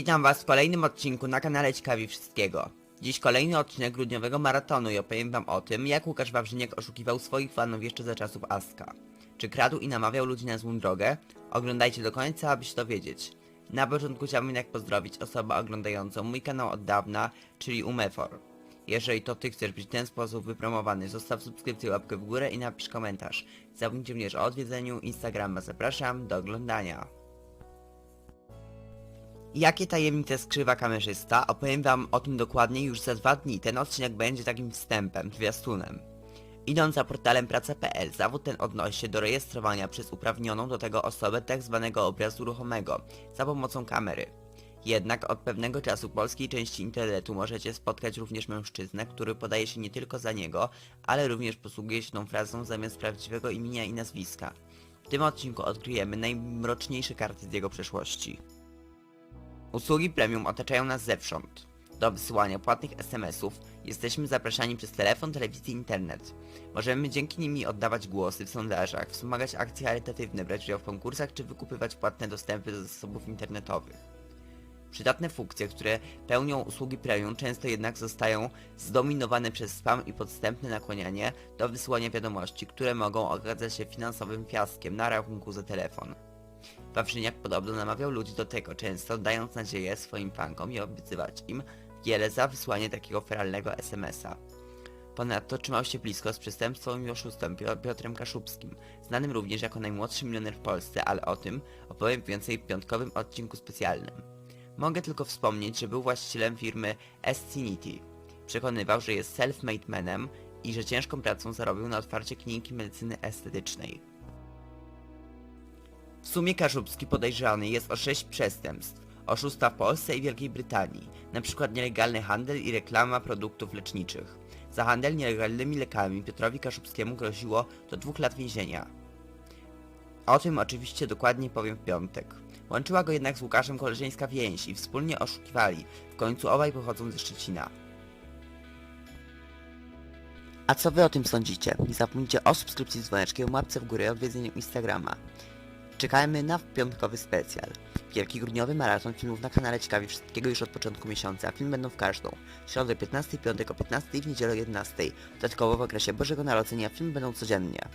Witam Was w kolejnym odcinku na kanale Ciekawi Wszystkiego. Dziś kolejny odcinek grudniowego maratonu i opowiem Wam o tym, jak Łukasz Wawrzyniak oszukiwał swoich fanów jeszcze za czasów Aska. Czy kradł i namawiał ludzi na złą drogę? Oglądajcie do końca, aby się dowiedzieć. Na początku chciałbym jednak pozdrowić osobę oglądającą mój kanał od dawna, czyli Umefor. Jeżeli to Ty chcesz być w ten sposób wypromowany, zostaw subskrypcję, łapkę w górę i napisz komentarz. Zapomnijcie również o odwiedzeniu Instagrama. Zapraszam do oglądania. Jakie tajemnice skrywa kamerzysta? Opowiem wam o tym dokładnie już za dwa dni. Ten odcinek będzie takim wstępem, zwiastunem. Idąc za portalem praca.pl, zawód ten odnosi się do rejestrowania przez uprawnioną do tego osobę tak zwanego obrazu ruchomego za pomocą kamery. Jednak od pewnego czasu polskiej części internetu możecie spotkać również mężczyznę, który podaje się nie tylko za niego, ale również posługuje się tą frazą zamiast prawdziwego imienia i nazwiska. W tym odcinku odkryjemy najmroczniejsze karty z jego przeszłości. Usługi premium otaczają nas zewsząd. Do wysyłania płatnych SMS-ów jesteśmy zapraszani przez telefon, telewizję i internet. Możemy dzięki nimi oddawać głosy w sondażach, wspomagać akcje charytatywne, brać udział w konkursach czy wykupywać płatne dostępy do zasobów internetowych. Przydatne funkcje, które pełnią usługi premium, często jednak zostają zdominowane przez spam i podstępne nakłanianie do wysyłania wiadomości, które mogą okazać się finansowym fiaskiem na rachunku za telefon. Wawrzyniak podobno namawiał ludzi do tego, często dając nadzieję swoim fankom i obiecywać im wiele za wysłanie takiego feralnego SMS-a. Ponadto trzymał się blisko z przestępcą i oszustem Pio- Piotrem Kaszubskim, znanym również jako najmłodszy milioner w Polsce, ale o tym opowiem więcej w piątkowym odcinku specjalnym. Mogę tylko wspomnieć, że był właścicielem firmy Escinity. Przekonywał, że jest self-made manem i że ciężką pracą zarobił na otwarcie kliniki medycyny estetycznej. W sumie Kaszubski podejrzany jest o sześć przestępstw. Oszustwa w Polsce i Wielkiej Brytanii, np. nielegalny handel i reklama produktów leczniczych. Za handel nielegalnymi lekami Piotrowi Kaszubskiemu groziło do dwóch lat więzienia. O tym oczywiście dokładnie powiem w piątek. Łączyła go jednak z Łukaszem koleżeńska więź i wspólnie oszukiwali. W końcu obaj pochodzą ze Szczecina. A co wy o tym sądzicie? Nie zapomnijcie o subskrypcji z dzwoneczkiem, łapce w górę i odwiedzeniu Instagrama. Czekajmy na piątkowy specjal. Wielki grudniowy maraton filmów na kanale Ciekawi Wszystkiego już od początku miesiąca, a filmy będą w każdą. W środę 15, piątek o 15 i w niedzielę o 11. Dodatkowo w okresie Bożego Narodzenia filmy będą codziennie.